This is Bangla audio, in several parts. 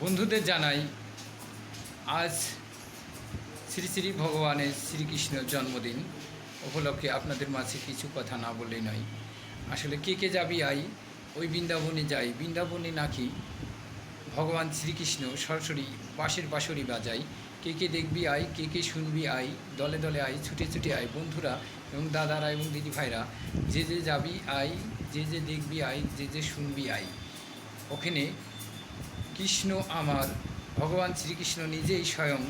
বন্ধুদের জানাই, আজ শ্রী শ্রী ভগবানের শ্রীকৃষ্ণ জন্মদিন। উপলক্ষে আপনাদের মাঝে কিছু কথা না বলে নয়। আসলে কে কে যাবি আই? ওই বৃন্দাবনে যাই। বৃন্দাবনে নাকি ভগবান শ্রীকৃষ্ণ সরাসরি বাঁশের বাঁশরি বাজাই কে কে দেখবি আই? কে কে শুনবি আই? দলে দলে আই, ছুটে ছুটে আই। বন্ধুরা এবং দাদারা এবং দিদি ভাইরা যে যে যাবি আই, যে যে দেখবি আই, যে যে শুনবি আই। ওখানে কৃষ্ণ আমার, ভগবান শ্রীকৃষ্ণ নিজেই স্বয়ং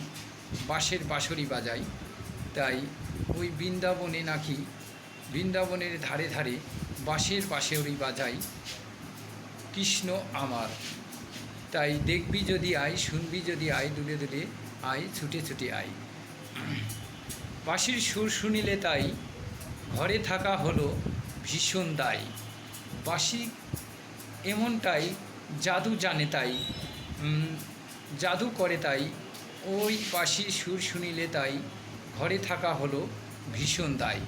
বাঁশের বাঁশরি বাজায়। তাই ওই বৃন্দাবনে নাকি বৃন্দাবনের ধারে ধারে বাঁশের বাঁশরি বাজায় কৃষ্ণ আমার। তাই দেখবি যদি আয়, শুনবি যদি আয়, দুলে দুলে আয়, ছুটে ছুটে আয়। বাঁশির সুর শুনিলে তাই ঘরে থাকা হলো ভীষণ দায়। বাঁশি এমনটাই জাদু জানে তাই জাদু করে তাই ওই বাঁশির সুর শুনিলে তাই ঘরে থাকা হলো ভীষণ দায়।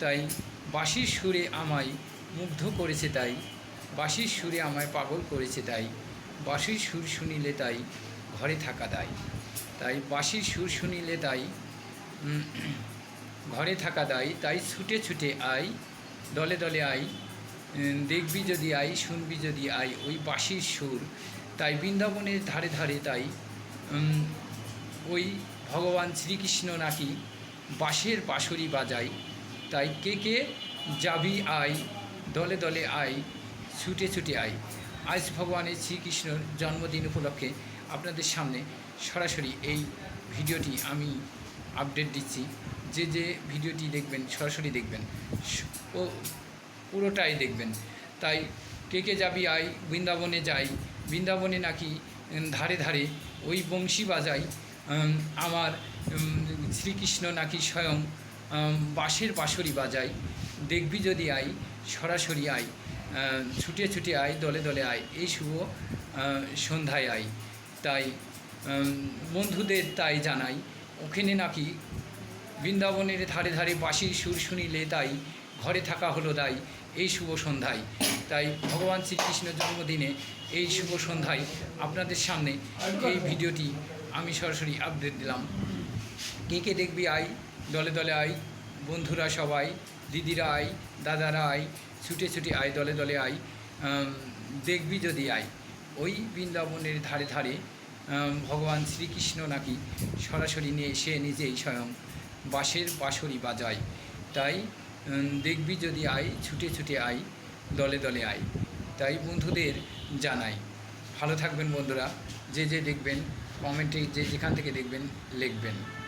তাই বাঁশির সুরে আমায় মুগ্ধ করেছে তাই বাঁশির সুরে আমায় পাগল করেছে তাই বাঁশির সুর শুনিলে তাই ঘরে থাকা দায়। তাই বাঁশির সুর শুনিলে তাই ঘরে থাকা দায় তাই ছুটে ছুটে আই দলে দলে উম, দেখবি যদি আই, শুনবি যদি আই, ওই বাঁশির সুর। তাই বৃন্দাবনের ধারে ধারে তাই ওই ভগবান শ্রীকৃষ্ণ নাকি বাঁশের বাঁশরি বাজায়। তাই কে কে যাবি আই, দলে দলে আই, ছুটে ছুটে আই। আজ ভগবানের শ্রীকৃষ্ণর জন্মদিন উপলক্ষে আপনাদের সামনে সরাসরি এই ভিডিওটি আমি আপডেট দিচ্ছি। যে যে ভিডিওটি দেখবেন, সরাসরি দেখবেন। ও পুরোটাই দেখবেন। তাই কে কে যাবি আই বৃন্দাবনে যাই। বৃন্দাবনে নাকি ধারে ধারে ওই বংশী বাজাই আমার শ্রীকৃষ্ণ নাকি স্বয়ং বাঁশের বাঁশরি বাজাই। দেখবি যদি আই সরাসরি আই ছুটে ছুটে আয়, দলে দলে আয়। এই শুভ সন্ধ্যায় আয়। তাই বন্ধুদের তাই জানাই। ওখানে নাকি বৃন্দাবনের ধারে ধারে বাঁশির সুর শুনিলে তাই ঘরে থাকা হলো দায় এই শুভ সন্ধ্যায়। তাই ভগবান শ্রীকৃষ্ণ জন্মদিনে এই শুভ সন্ধ্যায় আপনাদের সামনে এই ভিডিওটি আমি সরাসরি আপডেট দিলাম। কে কে দেখবি আই দলে দলে আই বন্ধুরা সবাই, দিদিরা আই দাদারা আই ছুটে ছুটে আয়, দলে দলে আই দেখবি যদি আই ওই বৃন্দাবনের ধারে ধারে ভগবান শ্রীকৃষ্ণ নাকি সরাসরি নিয়ে সে নিজেই স্বয়ং বাঁশের বাঁশরি বাজায়। তাই দেখবি যদি আই ছুটে ছুটে আই দলে দলে আই তাই বন্ধুদের জানাই। ভালো থাকবেন বন্ধুরা। যে যে দেখবেন কমেন্টে যে যেখান থেকে দেখবেন, লিখবেন।